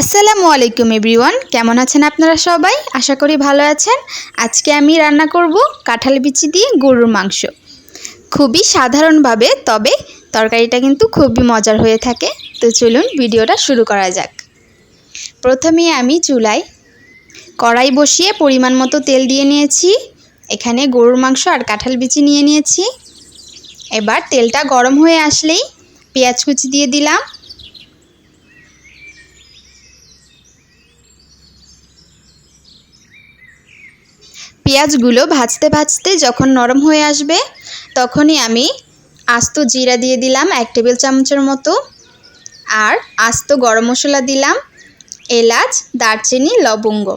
আসসালামু আলাইকুম এভরিওয়ান। কেমন আছেন আপনারা সবাই? আশা করি ভালো আছেন। আজকে আমি রান্না করব কাঁঠাল বিচি দিয়ে গরুর মাংস। খুবই সাধারণভাবে, তবে তরকারিটা কিন্তু খুবই মজার হয়ে থাকে। তো চলুন ভিডিওটা শুরু করা যাক। প্রথমে আমি চুলায় কড়াই বসিয়ে পরিমাণ মতো তেল দিয়ে নিয়েছি। এখানে গরুর মাংস আর কাঁঠাল বিচি নিয়ে নিয়েছি। এবার তেলটা গরম হয়ে আসলেই পেঁয়াজ কুচি দিয়ে দিলাম। পেঁয়াজগুলো ভাজতে ভাজতে যখন নরম হয়ে আসবে, তখনই আমি আস্ত জিরা দিয়ে দিলাম এক টেবিল চামচের মতো। আর আস্ত গরম মশলা দিলাম, এলাচ, দারচিনি, লবঙ্গ।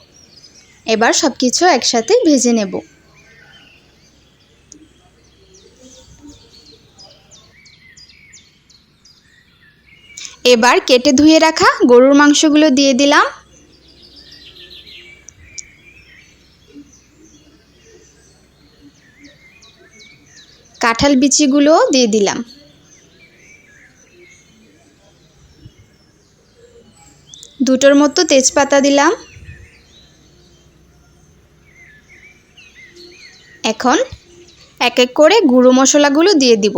এবার সব কিছু একসাথে ভেজে নেব। এবার কেটে ধুয়ে রাখা গরুর মাংসগুলো দিয়ে দিলাম। কাঁঠাল বিচিগুলোও দিয়ে দিলাম। দুটোর মতো তেজপাতা দিলাম। এখন এক এক করে গুঁড়ো মশলাগুলো দিয়ে দিব।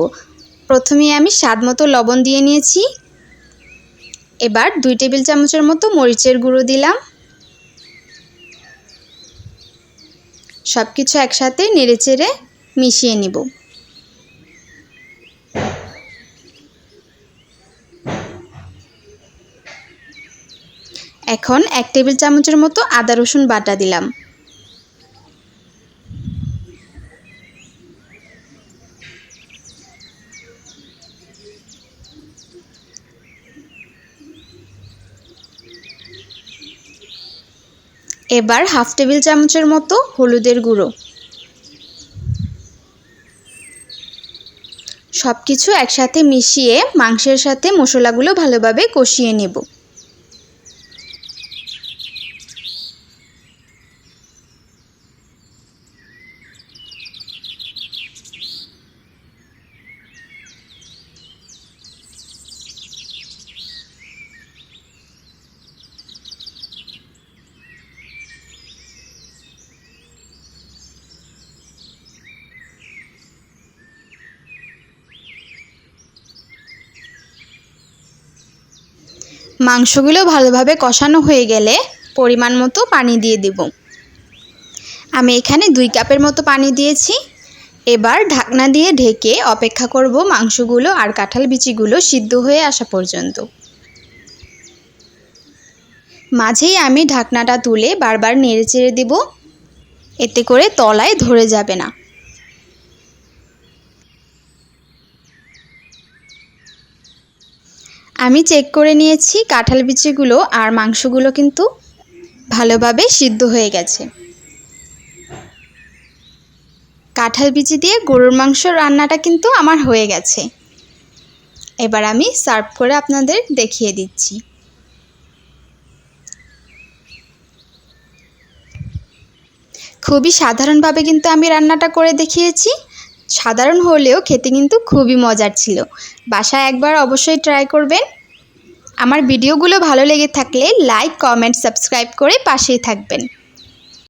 প্রথমে আমি স্বাদ মতো লবণ দিয়ে নিয়েছি। এবার দুই টেবিল চামচের মতো মরিচের গুঁড়ো দিলাম। সব কিছু একসাথে নেড়েচেড়ে মিশিয়ে নিব। এখন এক টেবিল চামচের মতো আদা রসুন বাটা দিলাম। এবার হাফ টেবিল চামচের মতো হলুদের গুঁড়ো। সব কিছু একসাথে মিশিয়ে মাংসের সাথে মশলাগুলো ভালোভাবে কষিয়ে নেব। মাংসগুলো ভালোভাবে কষানো হয়ে গেলে পরিমাণ মতো পানি দিয়ে দেব। আমি এখানে দুই কাপের মতো পানি দিয়েছি। এবার ঢাকনা দিয়ে ঢেকে অপেক্ষা করব মাংসগুলো আর কাঁঠাল বিচিগুলো সিদ্ধ হয়ে আসা পর্যন্ত। মাঝেই আমি ঢাকনাটা তুলে বারবার নেড়ে চেড়ে দেব। এতে করে তলায় ধরে যাবে না। আমি চেক করে নিয়েছি, কাঁঠাল বিচিগুলো আর মাংসগুলো কিন্তু ভালোভাবে সিদ্ধ হয়ে গেছে। কাঁঠাল বিচি দিয়ে গরুর মাংস রান্নাটা কিন্তু আমার হয়ে গেছে। এবার আমি সার্ভ করে আপনাদের দেখিয়ে দিচ্ছি। খুবই সাধারণভাবে কিন্তু আমি রান্নাটা করে দেখিয়েছি। সাধারণ হলেও খেতে কিন্তু খুবই মজার ছিল। বাসায় একবার অবশ্যই ট্রাই করবেন। আমার ভিডিওগুলো ভালো লেগে থাকলে লাইক কমেন্ট সাবস্ক্রাইব করে পাশেই থাকবেন।